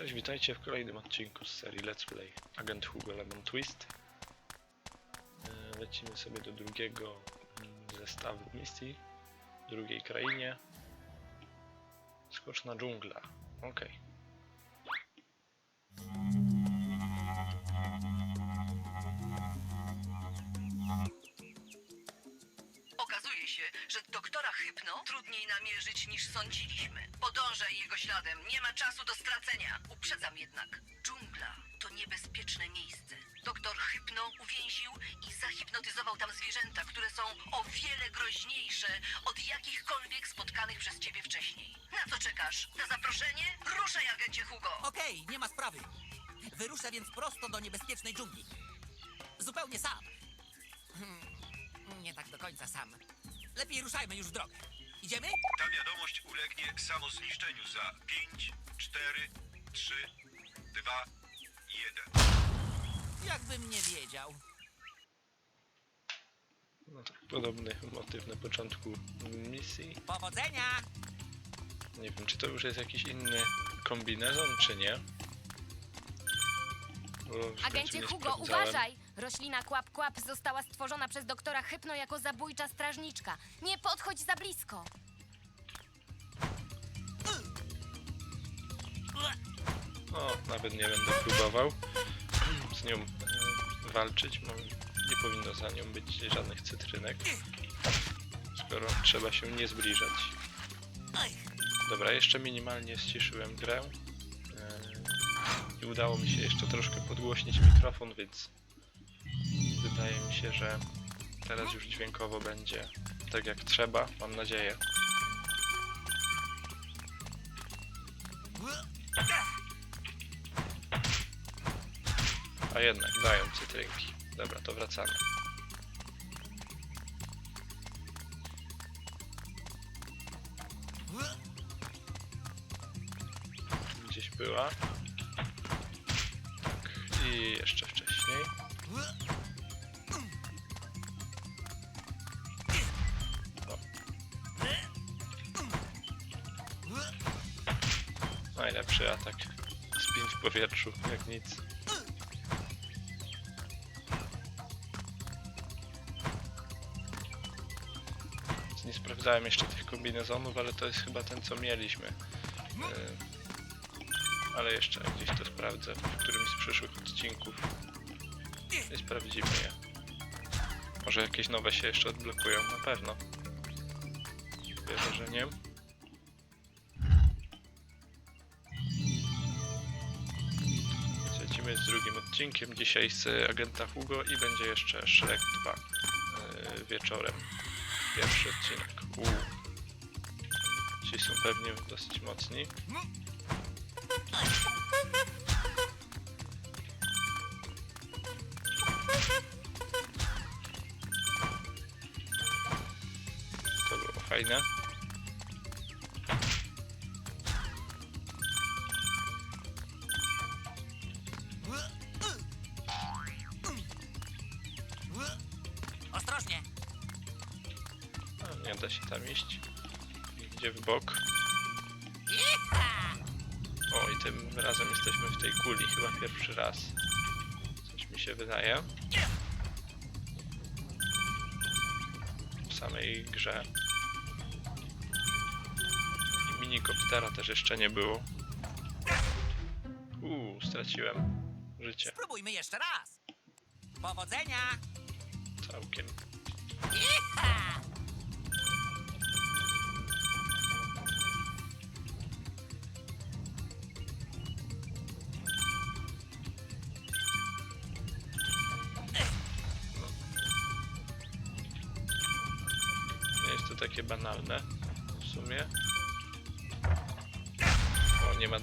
Cześć, witajcie w kolejnym odcinku z serii Let's Play Agent Hugo Lemon Twist. E, Lecimy sobie do drugiego mm, zestawu misji, w drugiej krainie. Skoczna dżungla. Okej. Okazuje że doktora Hypno trudniej namierzyć niż sądziliśmy. Podążaj jego śladem, nie ma czasu do stracenia. Uprzedzam jednak, dżungla to niebezpieczne miejsce. Doktor Hypno uwięził i zahipnotyzował tam zwierzęta, które są o wiele groźniejsze od jakichkolwiek spotkanych przez ciebie wcześniej. Na co czekasz? Na zaproszenie? Ruszaj, agencie Hugo! Okej, nie ma sprawy. Wyruszę więc prosto do niebezpiecznej dżungli. Zupełnie sam. Hmm, nie tak do końca sam. Lepiej ruszajmy już w drogę. Idziemy? Ta wiadomość ulegnie samozniszczeniu za 5, 4, 3, 2, 1. Jakbym nie wiedział. No, tak, podobny motyw na początku misji. Powodzenia! Nie wiem, czy to już jest jakiś inny kombinezon, czy nie. Bo w końcu Agencie nie Hugo, sprawdzałem. uważaj! Roślina Kłap Kłap została stworzona przez doktora Hypno jako zabójcza strażniczka. Nie podchodź za blisko! O, nawet nie będę próbował z nią e, walczyć, nie powinno za nią być żadnych cytrynek, skoro trzeba się nie zbliżać. Dobra, jeszcze minimalnie ściszyłem grę e, i udało mi się jeszcze troszkę podgłośnić mikrofon, więc wydaje mi się, że teraz już dźwiękowo będzie tak jak trzeba, mam nadzieję. A jednak dają cytrynki. Dobra, to wracamy. Gdzieś była. Jak nic. Nie sprawdzałem jeszcze tych kombinezonów, ale to jest chyba ten co mieliśmy. Yy, ale jeszcze gdzieś to sprawdzę w którymś z przyszłych odcinków. I sprawdzimy je. Może jakieś nowe się jeszcze odblokują, na pewno. Wierzę, że nie. Lecimy z drugim odcinkiem. Dzisiaj z Agenta Hugo i będzie jeszcze Shrek 2 yy, wieczorem. Pierwszy odcinek. Uuu. Ci są pewnie dosyć mocni. To było fajne. Tym razem jesteśmy w tej kuli, chyba pierwszy raz. Coś mi się wydaje. W samej grze. I minikoptera też jeszcze nie było. Uuu, straciłem życie. Spróbujmy jeszcze raz. Powodzenia! Całkiem.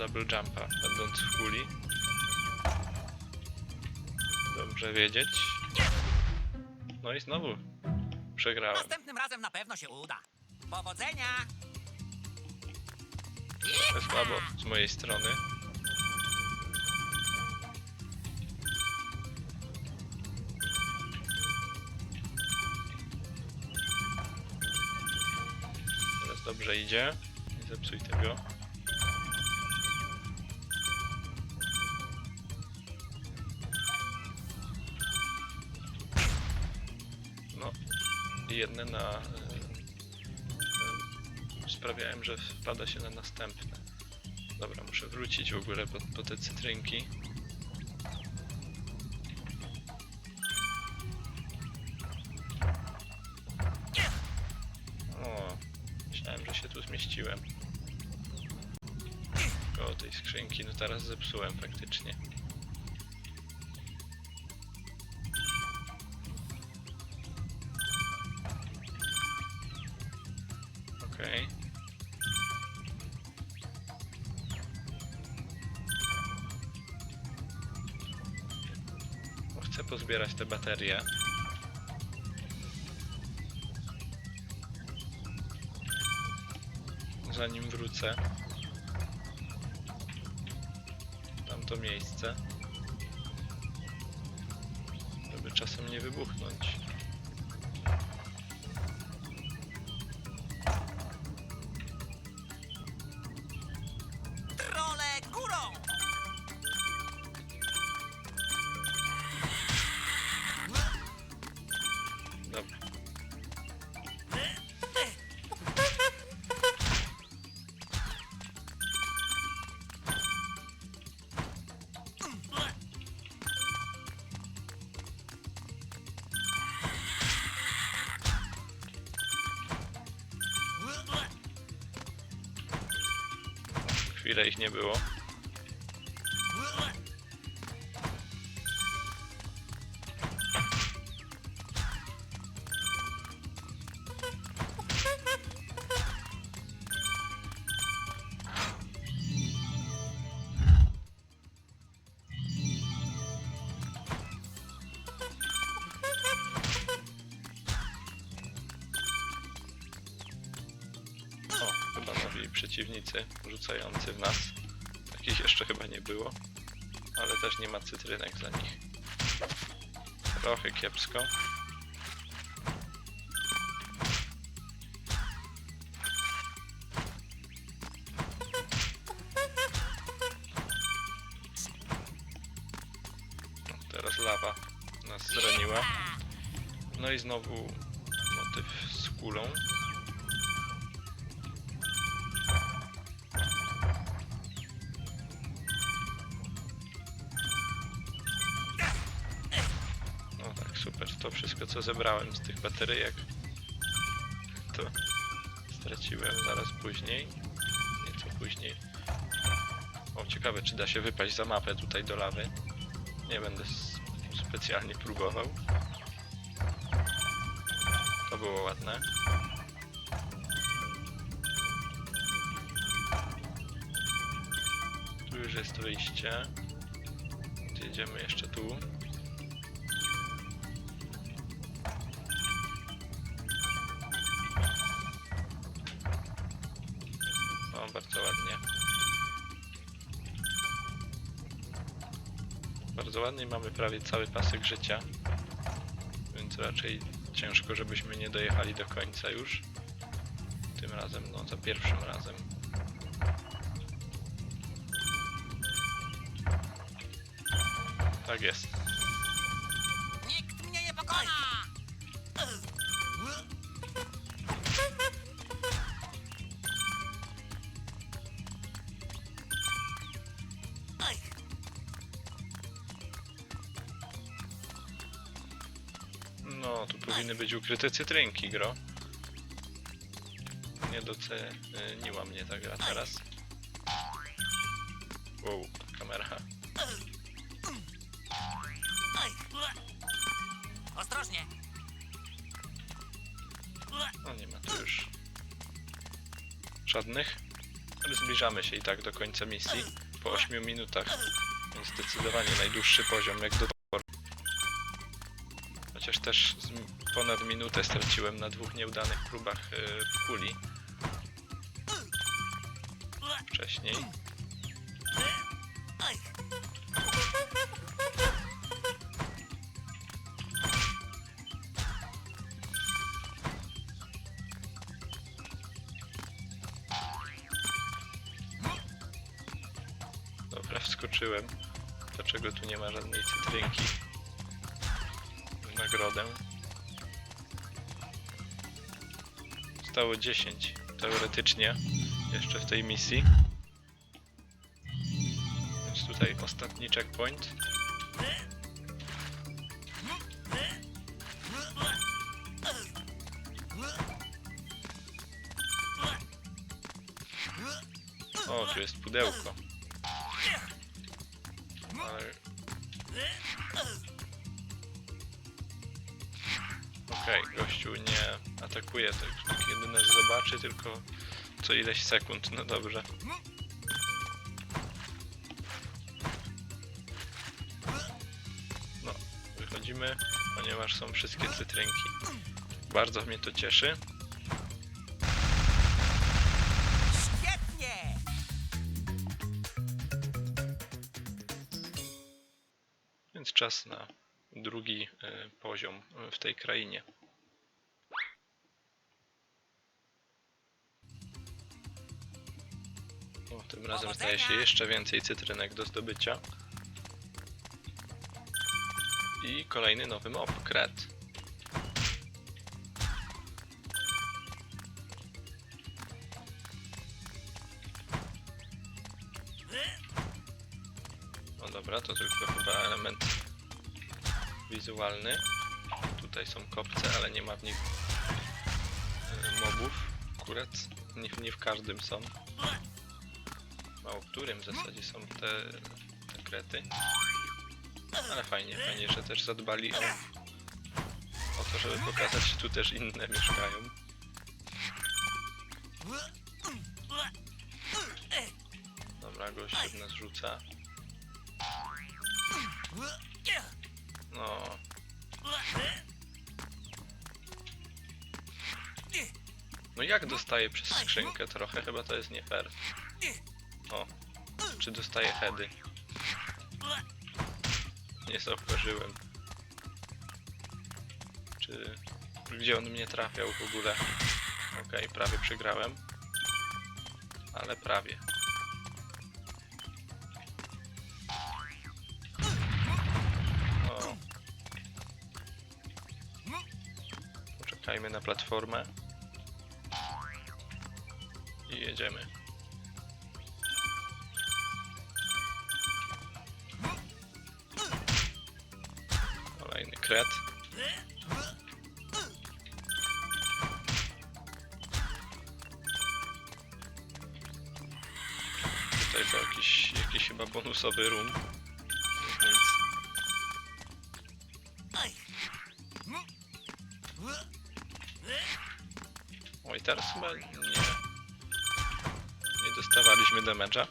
Double jumpa, będąc w kuli. Dobrze wiedzieć. No i znowu przegrałem. Następnym razem na pewno się uda. Powodzenia! Trochę słabo z mojej strony. Teraz dobrze idzie. Nie zepsuj tego. Jedne na... e, sprawiałem, że wpada się na następne. Dobra, muszę wrócić w ogóle po, po te cytrynki. O, myślałem, że się tu zmieściłem. Koło tej skrzynki, no teraz zepsułem faktycznie. Okej. No, Chcę pozbierać te baterie. Zanim wrócę. Tamto miejsce. Żeby czasem nie wybuchnąć. Ich nie było. Było. Ale też nie ma cytrynek za nich. Trochę kiepsko. Teraz lawa nas zraniła. No i znowu motyw z kulą. Co zebrałem z tych bateryjek to straciłem zaraz później. Nieco później. O, ciekawe czy da się wypaść za mapę tutaj do lawy. Nie będę specjalnie próbował. To było ładne. Tu już jest wyjście. Jedziemy jeszcze tu. Bardzo ładnie. Bardzo ładnie mamy prawie cały pasek życia. Więc raczej ciężko, żebyśmy nie dojechali do końca już. Tym razem, no za pierwszym razem. Tak jest. Ukryte cytrynki, gro. Nie doceniła mnie ta gra teraz. Wow, kamera. Ostrożnie! No nie ma tu już żadnych. Ale zbliżamy się i tak do końca misji. Po 8 minutach. Więc zdecydowanie najdłuższy poziom jak do. Chociaż też ponad minutę straciłem na dwóch nieudanych próbach yy, kuli wcześniej. Dobra, wskoczyłem. Dlaczego tu nie ma żadnej cytrynki? Nagrodę. zostało 10 teoretycznie jeszcze w tej misji. Więc tutaj ostatni checkpoint. O, tu jest pudełko. Atakuje, to tak jedyne zobaczy tylko co ileś sekund, no dobrze. No, wychodzimy, ponieważ są wszystkie cytrynki. Bardzo mnie to cieszy. Świetnie! Więc czas na drugi e, poziom w tej krainie. Tym razem zdaje się jeszcze więcej cytrynek do zdobycia. I kolejny nowy mob, kret. No dobra, to tylko chyba element wizualny. Tutaj są kopce, ale nie ma w nich e, mobów. Akurat nie, nie w każdym są. Mało w którym w zasadzie są te, te krety. Ale fajnie, fajnie, że też zadbali o, o to, żeby pokazać, że tu też inne mieszkają. Dobra, gościu w nas rzuca. No, no jak dostaję przez skrzynkę trochę? Chyba to jest nie fair. O, czy dostaję heady? Nie zauważyłem. Czy... Gdzie on mnie trafiał w ogóle? Okej, prawie przegrałem. Ale prawie. O. Poczekajmy na platformę. I jedziemy. Bonusowy room. Nic. Oj, teraz chyba nie... Nie dostawaliśmy damage'a.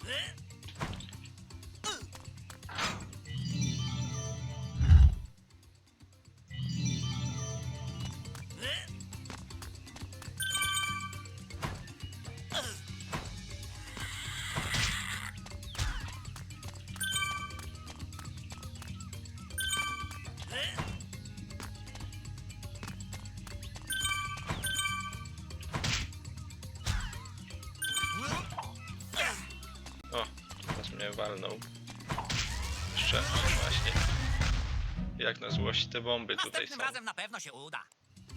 Te bomby tutaj Następnym są. razem na pewno się uda.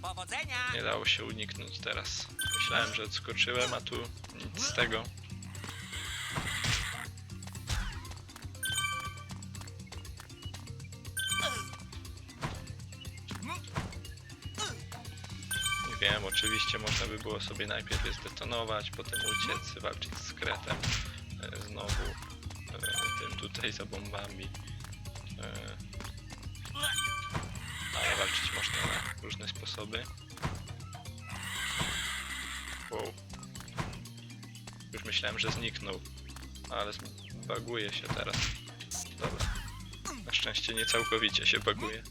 Powodzenia! Nie dało się uniknąć teraz. Myślałem, że odskoczyłem, a tu nic z tego. Nie wiem, oczywiście można by było sobie najpierw je zdetonować, potem uciec, walczyć z kretem, e, znowu e, tym tutaj za bombami. E, walczyć można na różne sposoby. Wow. Już myślałem, że zniknął, ale baguje się teraz. Dobra. Na szczęście nie całkowicie się baguje.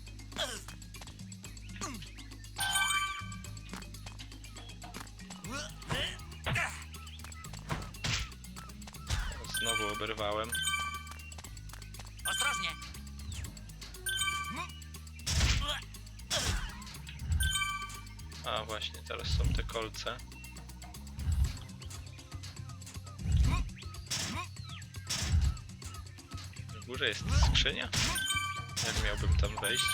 górze jest skrzynia? Jak miałbym tam wejść?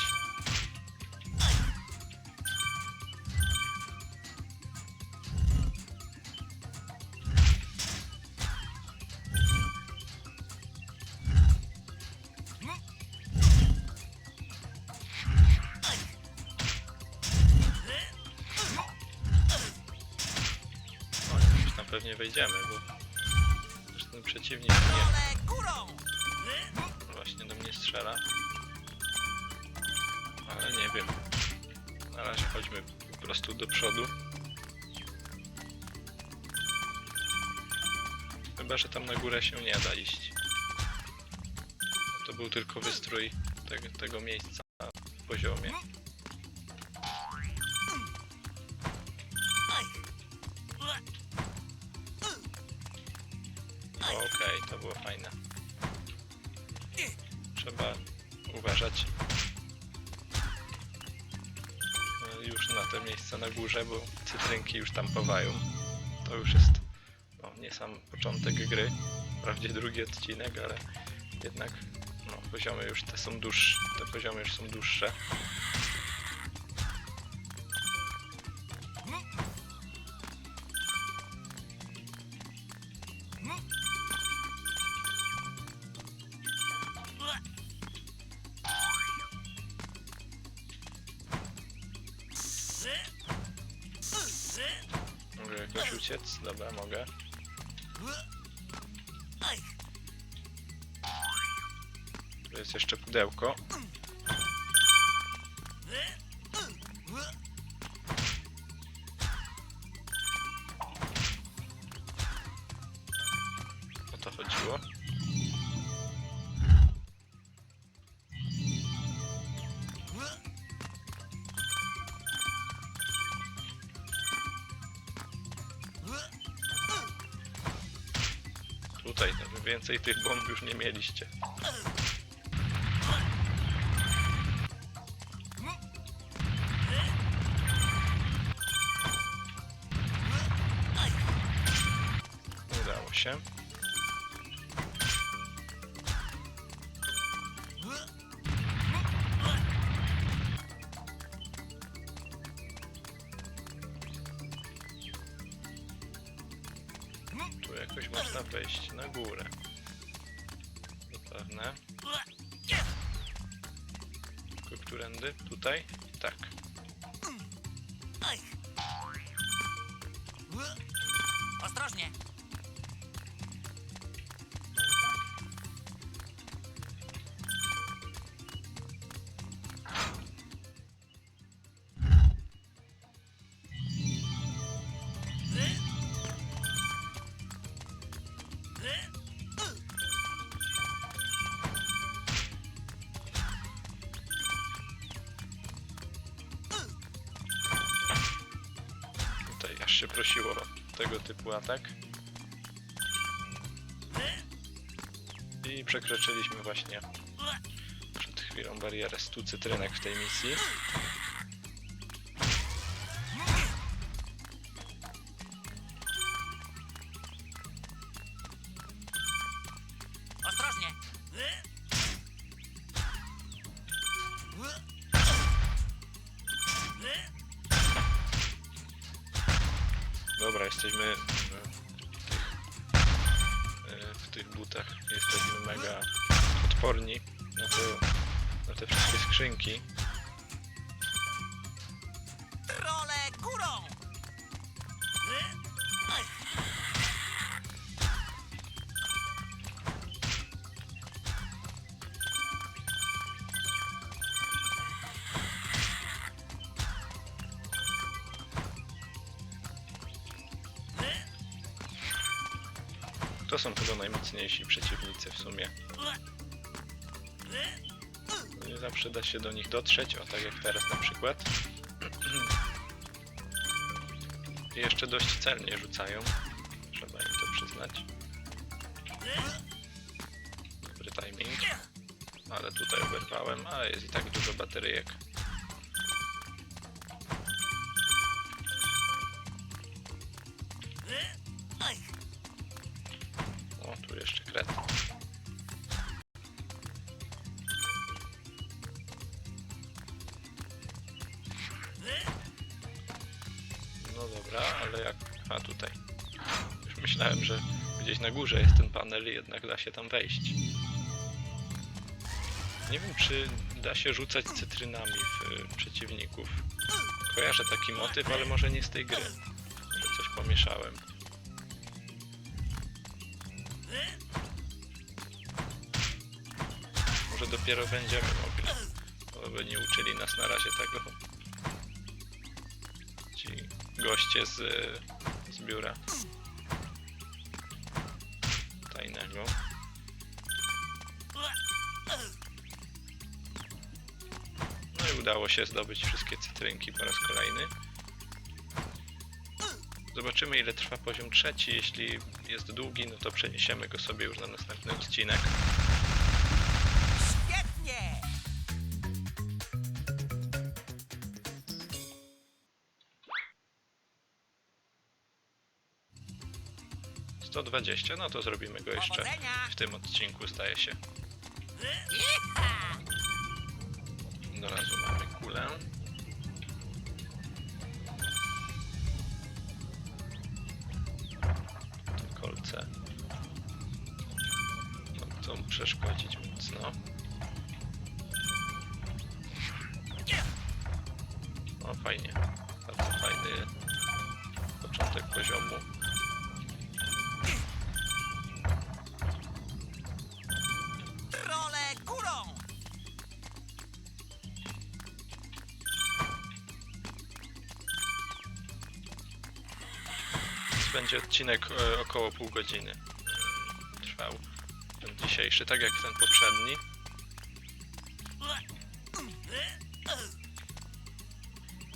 Już tam pewnie wejdziemy, bo ten przeciwnik nie... do przodu. Chyba, że tam na górę się nie da iść. To był tylko wystrój tego, tego miejsca na poziomie. Okej, to było fajne. Trzeba uważać już na te miejsca na górze, bo cytrynki już tam powają. To już jest no, nie sam początek gry, wprawdzie drugi odcinek, ale jednak no, poziomy już te są dłuższe, te poziomy już są dłuższe. Więcej tych bomb już nie mieliście. Którędy? Tutaj? Tak. Ostrożnie! Się prosiło tego typu atak. I przekroczyliśmy właśnie przed chwilą barierę 100 cytrynek w tej misji. Dobra, jesteśmy w tych, butach. Jesteśmy mega odporni na, to, na te wszystkie skrzynki. Są chyba najmocniejsi przeciwnicy w sumie. Nie zawsze da się do nich dotrzeć, o tak jak teraz na przykład. I jeszcze dość celnie rzucają. Trzeba im to przyznać. Dobry timing. Ale tutaj oberwałem, ale jest i tak dużo bateryjek. się tam wejść. Nie wiem, czy da się rzucać cytrynami w y, przeciwników. Kojarzę taki motyw, ale może nie z tej gry. Może coś pomieszałem. Może dopiero będziemy mogli. Oby nie uczyli nas na razie tego. Ci goście z, y, z biura. Tajnego. Udało się zdobyć wszystkie cytrynki po raz kolejny. Zobaczymy ile trwa poziom trzeci. Jeśli jest długi, no to przeniesiemy go sobie już na następny odcinek. Świetnie! 120, no to zrobimy go jeszcze w tym odcinku, zdaje się. Te kolce. No, chcą przeszkodzić mocno. O, fajnie. Będzie odcinek e, około pół godziny trwał. Ten dzisiejszy, tak jak ten poprzedni.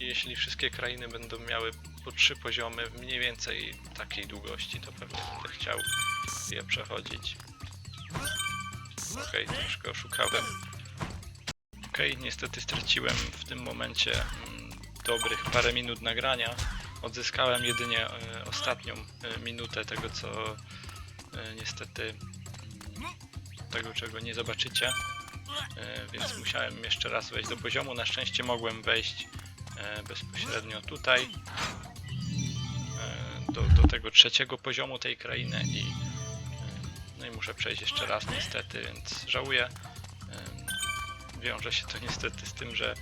Jeśli wszystkie krainy będą miały po trzy poziomy mniej więcej takiej długości, to pewnie będę chciał je przechodzić. Okej, troszkę oszukałem. Okej, niestety straciłem w tym momencie mm, dobrych parę minut nagrania. Odzyskałem jedynie e, ostatnią e, minutę tego, co e, niestety tego, czego nie zobaczycie. E, więc musiałem jeszcze raz wejść do poziomu. Na szczęście mogłem wejść bezpośrednio tutaj. Do, do tego trzeciego poziomu tej krainy i no i muszę przejść jeszcze raz niestety, więc żałuję. Wiąże się to niestety z tym, że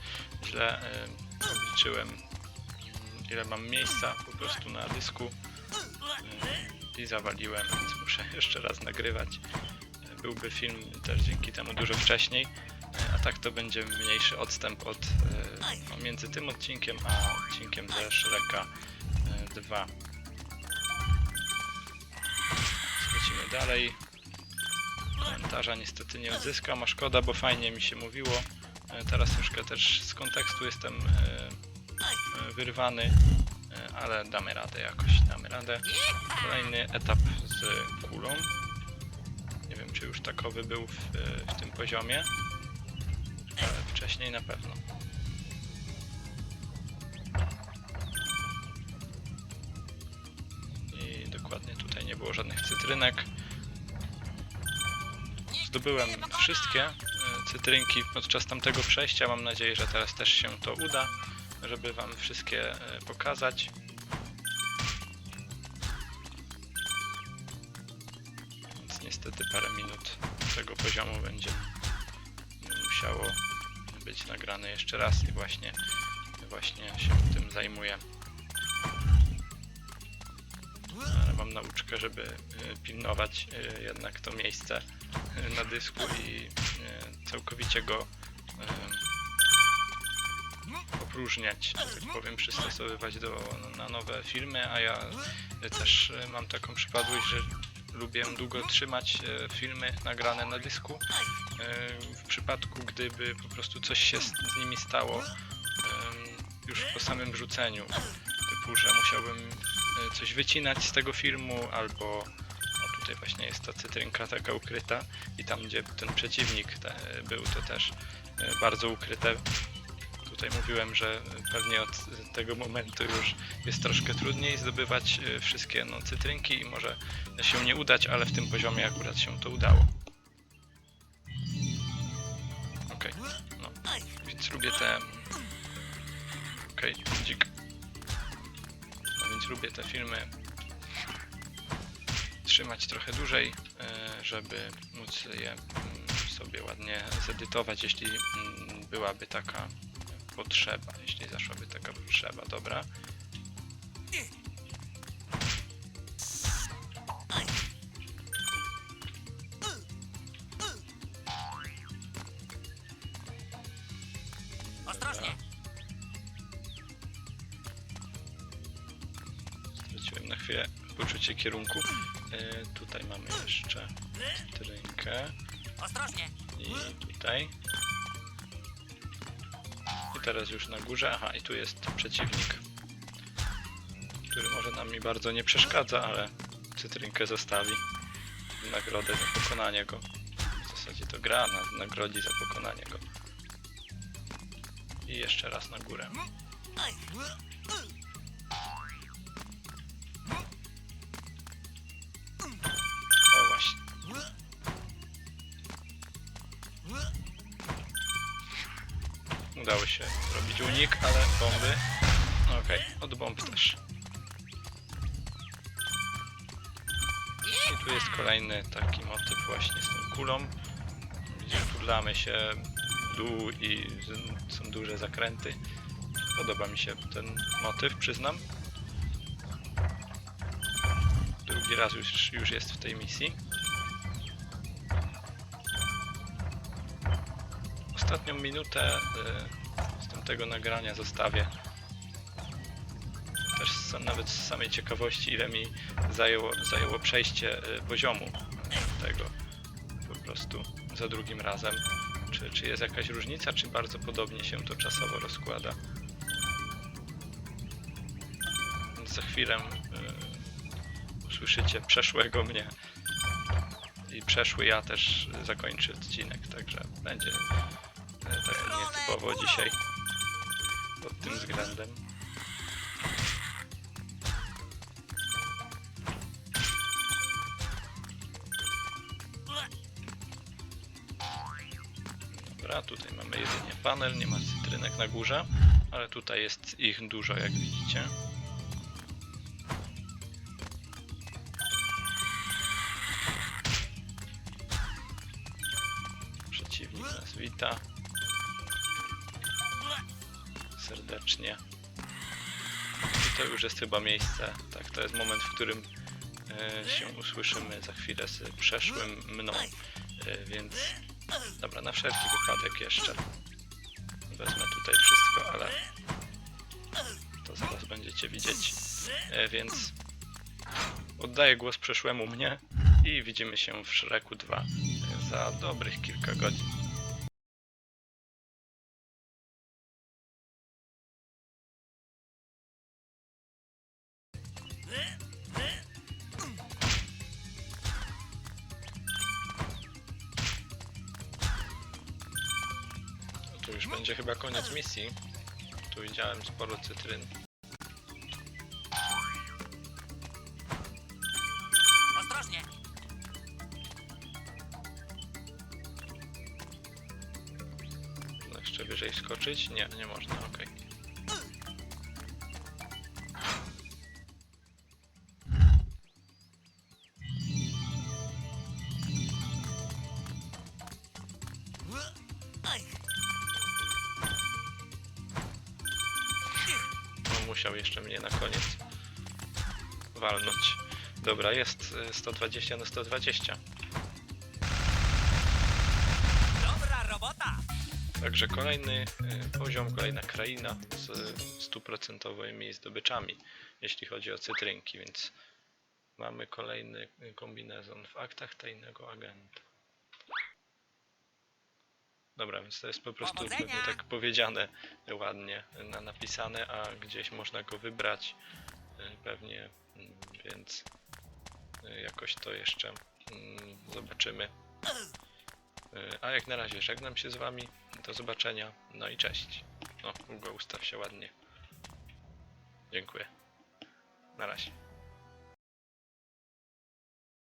źle obliczyłem ile mam miejsca po prostu na dysku e, i zawaliłem, więc muszę jeszcze raz nagrywać. E, Byłby film też dzięki temu dużo wcześniej, e, a tak to będzie mniejszy odstęp od e, no, między tym odcinkiem a odcinkiem ze Shreka e, 2. Lecimy dalej. Komentarza niestety nie odzyskam, a szkoda, bo fajnie mi się mówiło. E, Teraz troszkę też z kontekstu jestem e, e, wyrwany, e, ale damy radę jakoś, damy radę. Kolejny etap z kulą. Nie wiem, czy już takowy był w, w tym poziomie, ale wcześniej na pewno. I dokładnie tutaj nie było żadnych cytrynek. Zdobyłem wszystkie e, cytrynki podczas tamtego przejścia. Mam nadzieję, że teraz też się to uda, żeby Wam wszystkie e, pokazać. Więc niestety parę minut tego poziomu będzie musiało być nagrane jeszcze raz i właśnie, właśnie się tym zajmuję. Ale mam nauczkę, żeby e, pilnować e, jednak to miejsce na dysku i całkowicie go opróżniać, że tak powiem, przystosowywać do, na nowe filmy, a ja też mam taką przypadłość, że lubię długo trzymać e, filmy nagrane na dysku. E, W przypadku, gdyby po prostu coś się z, nimi stało już po samym wrzuceniu, typu, że musiałbym e, coś wycinać z tego filmu, albo tutaj właśnie jest ta cytrynka taka ukryta i tam, gdzie ten przeciwnik te, był, to też bardzo ukryte. Tutaj mówiłem, że pewnie od tego momentu już jest troszkę trudniej zdobywać e, wszystkie no, cytrynki i może się nie udać, ale w tym poziomie akurat się to udało. Okej, no, więc lubię te... Okej, dzik. No więc lubię te filmy trzymać trochę dłużej, e, żeby móc je mm, sobie ładnie zedytować, jeśli mm, byłaby taka potrzeba, jeśli zaszłaby taka potrzeba, dobra. Ostrożnie! Straciłem na chwilę poczucie kierunku. E, tutaj mamy jeszcze cytrynkę Ostrożnie! i tutaj. Teraz już na górze. Aha, i tu jest przeciwnik, który może nam mi bardzo nie przeszkadza, ale cytrynkę zostawi w nagrodę za pokonanie go. W zasadzie to gra nas nagrodzi za pokonanie go. I jeszcze raz na górę. Udało się zrobić unik, ale bomby. Okej, od bomb też. I tu jest kolejny taki motyw właśnie z tą kulą, gdzie turlamy się w dół i są duże zakręty. Podoba mi się ten motyw, przyznam. Drugi raz już, już jest w tej misji. Ostatnią minutę y, tamtego nagrania zostawię. Też sam, nawet z samej ciekawości, ile mi zajęło, zajęło przejście y, poziomu tego po prostu za drugim razem. Czy, czy jest jakaś różnica, czy bardzo podobnie się to czasowo rozkłada. Więc za chwilę y, usłyszycie przeszłego mnie i przeszły ja też zakończy odcinek, także będzie e, tak nietypowo dzisiaj pod tym względem. Dobra, tutaj mamy jedynie panel, nie ma cytrynek na górze, ale tutaj jest ich dużo, jak widzicie. Chyba miejsce, tak, to jest moment, w którym e, się usłyszymy za chwilę z przeszłym mną, e, więc dobra, na wszelki wypadek jeszcze wezmę tutaj wszystko, ale to zaraz będziecie widzieć, e, więc oddaję głos przeszłemu mnie i widzimy się w Shreku 2 za dobrych kilka godzin. Sporo cytryn. Ostrożnie! No jeszcze wyżej skoczyć? Nie, nie można, okej. No, musiał jeszcze mnie na koniec walnąć. Dobra, jest y, 120 na 120. Dobra robota! Także kolejny y, poziom, kolejna kraina z stuprocentowymi zdobyczami, jeśli chodzi o cytrynki, więc mamy kolejny y, kombinezon w aktach tajnego agenta. Dobra, więc to jest po prostu Powodzenia! pewnie tak powiedziane ładnie na, napisane, a gdzieś można go wybrać y, pewnie, mm, więc y, jakoś to jeszcze mm, zobaczymy. Y, A jak na razie żegnam się z wami. Do zobaczenia. No i cześć. No, Hugo, ustaw się ładnie. Dziękuję. Na razie.